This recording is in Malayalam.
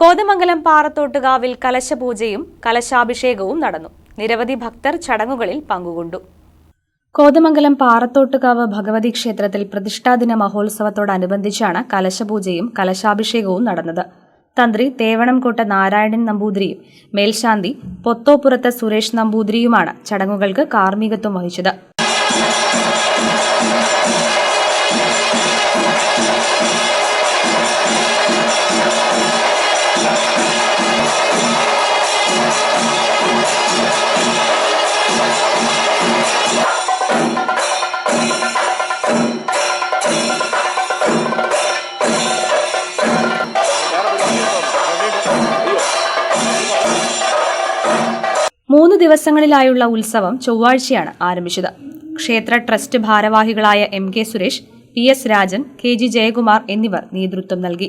കോതമംഗലം പാറത്തോട്ടുകാവിൽ കലശപൂജയും കലശാഭിഷേകവും നടന്നു. നിരവധി ഭക്തർ ചടങ്ങുകളിൽ പങ്കുകൊണ്ടു. കോതമംഗലം പാറത്തോട്ടുകാവ് ഭഗവതി ക്ഷേത്രത്തിൽ പ്രതിഷ്ഠാദിന മഹോത്സവത്തോടനുബന്ധിച്ചാണ് കലശപൂജയും കലശാഭിഷേകവും നടന്നത്. തന്ത്രി തേവണംകോട്ട നാരായണൻ നമ്പൂതിരിയും മേൽശാന്തി പൊത്തോപ്പുറത്ത് സുരേഷ് നമ്പൂതിരിയുമാണ് ചടങ്ങുകൾക്ക് കാർമ്മികത്വം വഹിച്ചത്. മൂന്ന് ദിവസങ്ങളിലായുള്ള ഉത്സവം ചൊവ്വാഴ്ചയാണ് ആരംഭിച്ചത്. ക്ഷേത്ര ട്രസ്റ്റ് ഭാരവാഹികളായ M K Suresh P S Rajan K G Jayakumar എന്നിവർ നേതൃത്വം നൽകി.